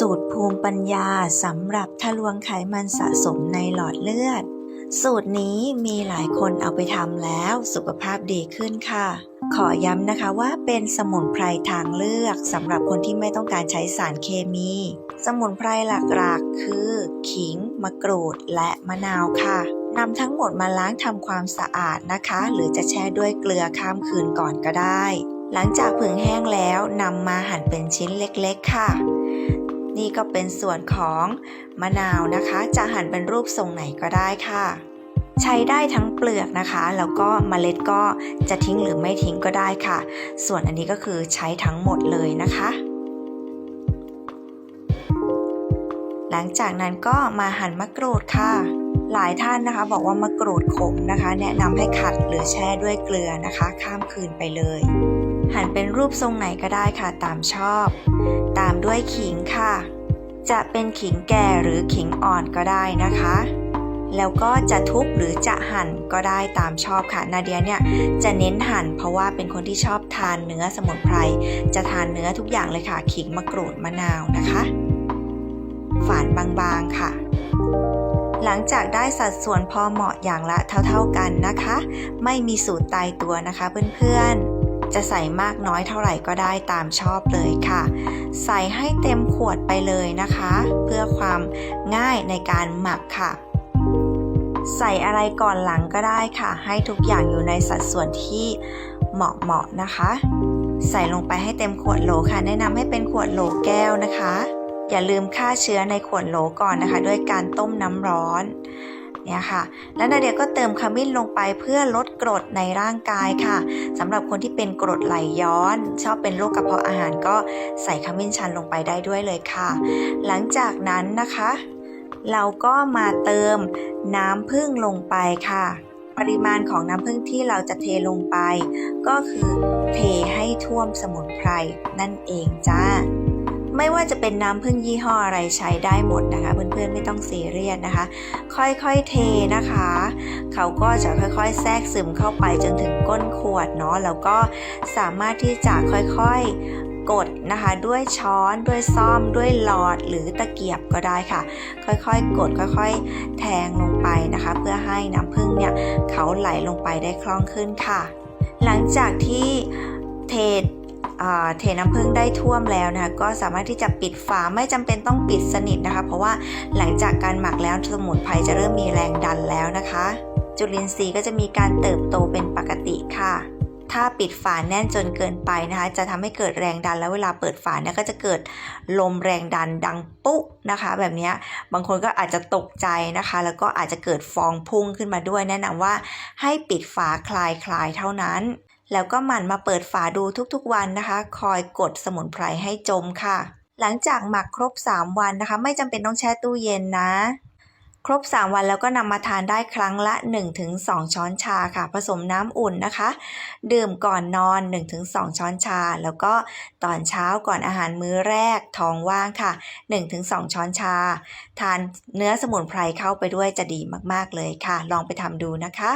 สูตรภูมิปัญญาสำหรับทะลวงไขมันสะสมในหลอดเลือด สูตรนี้มีหลายคนเอาไปทำแล้วสุขภาพดีขึ้นค่ะ ขอย้ำนะคะว่าเป็นสมุนไพรทางเลือกสำหรับคนที่ไม่ต้องการใช้สารเคมี สมุนไพรหลักๆ คือ ขิง มะกรูด และมะนาวค่ะนำทั้งหมดมาล้างทำความสะอาดนะคะ หรือจะแช่ด้วยเกลือข้ามคืนก่อนก็ได้ หลังจากผึ่งแห้งแล้วนำมาหั่นเป็นชิ้นเล็กๆ ค่ะ นี่ก็เป็นส่วนของมะนาวนะคะ จะหั่นเป็นรูปทรงไหนก็ได้ค่ะ ใช้ได้ทั้งเปลือกนะคะ แล้วก็เมล็ดก็จะทิ้งหรือไม่ทิ้งก็ได้ค่ะ ส่วนอันนี้ก็คือใช้ทั้งหมดเลยนะคะ หลังจากนั้นก็มาหั่นมะกรูดค่ะ หลายท่านนะคะบอกว่ามะกรูดขมนะคะ แนะนำให้ขัดหรือแช่ด้วยเกลือนะคะ ข้ามคืนไปเลยหั่นเป็นรูปทรงไหนก็ได้ค่ะตามชอบ ตามด้วยขิงค่ะ จะเป็นขิงแก่หรือขิงอ่อนก็ได้นะคะ แล้วก็จะทุบหรือจะหั่นก็ได้ตามชอบค่ะ นาเดียเนี่ยจะเน้นหั่นเพราะว่าเป็นคนที่ชอบทานเนื้อสมุนไพร จะทานเนื้อทุกอย่างเลยค่ะ ขิงมะกรูดมะนาวนะคะ ฝานบางๆค่ะหลังจากได้สัดส่วนพอเหมาะอย่างละเท่าๆกันนะคะ ไม่มีสูตรตายตัวนะคะเพื่อนๆ จะใส่มากน้อยเท่าไหร่ก็ได้ตามชอบเลยค่ะ ใส่ให้เต็มขวดไปเลยนะคะ เพื่อความง่ายในการหมักค่ะใส่อะไรก่อนหลังก็ได้ค่ะ ให้ทุกอย่างอยู่ในสัดส่วนที่เหมาะๆนะคะ ใส่ลงไปให้เต็มขวดโหลค่ะ แนะนำให้เป็นขวดโหลแก้วนะคะ อย่าลืมฆ่าเชื้อในขวดโหลก่อนนะคะ ด้วยการต้มน้ำร้อน เนี่ยค่ะ แล้วนาเดียก็เติมขมิ้นลงไปเพื่อลดกรดในร่างกายค่ะสำหรับคนที่เป็นกรดไหลย้อน ชอบเป็นโรคกระเพาะอาหารก็ใส่ขมิ้นชันลงไปได้ด้วยเลยค่ะ หลังจากนั้นนะคะ เราก็มาเติมน้ำผึ้งลงไปค่ะปริมาณของน้ำผึ้งที่เราจะเทลงไป ก็คือเทให้ท่วมสมุนไพรนั่นเองจ้า ไม่ว่าจะเป็นน้ำผึ้งยี่ห้ออะไรใช้ได้หมดนะคะเพื่อนๆไม่ต้องซีเรียสนะคะ ค่อยๆเทนะคะ เขาก็จะค่อยๆ แทรกซึมเข้าไปจนถึงก้นขวดเนาะแล้วก็สามารถที่จะค่อยๆกดนะคะด้วยช้อนด้วยซ่อมด้วยหลอดหรือตะเกียบก็ได้ค่ะ ค่อยๆ กดค่อยๆ แทงลงไปนะคะ เพื่อให้น้ำผึ้งเนี่ยเขาไหลลงไปได้คล่องขึ้นค่ะ หลังจากที่เท เทน้ำผึ้งได้ท่วมแล้วนะคะก็สามารถที่จะปิดฝาไม่จำเป็นต้องปิดสนิทนะคะ เพราะว่าหลังจากการหมักแล้วสมุนไพรจะเริ่มมีแรงดันแล้วนะคะ จุลินทรีย์ก็จะมีการเติบโตเป็นปกติค่ะ ถ้าปิดฝาแน่นจนเกินไปนะคะ จะทำให้เกิดแรงดันแล้วเวลาเปิดฝาเนี่ยก็จะเกิดลมแรงดันดังปุ๊นะคะ แบบนี้บางคนก็อาจจะตกใจนะคะ แล้วก็อาจจะเกิดฟองพุ่งขึ้นมาด้วย แนะนำว่าให้ปิดฝาคลายคลายเท่านั้น แล้วก็หมั่นมาเปิดฝาดูทุกๆวันนะคะ คอยกดสมุนไพรให้จมค่ะ หลังจากหมักครบ 3 วันนะคะ ไม่จำเป็นต้องแช่ตู้เย็นนะ ครบ 3 วันแล้วก็นำมาทานได้ครั้งละ 1-2 ช้อนชาค่ะ ผสมน้ำอุ่นนะคะ ดื่มก่อนนอน 1-2 ช้อนชา แล้วก็ตอนเช้าก่อนอาหารมื้อแรกท้องว่างค่ะ 1-2 ช้อนชา ทานเนื้อสมุนไพรเข้าไปด้วยจะดีมากๆเลยค่ะ ลองไปทำดูนะคะ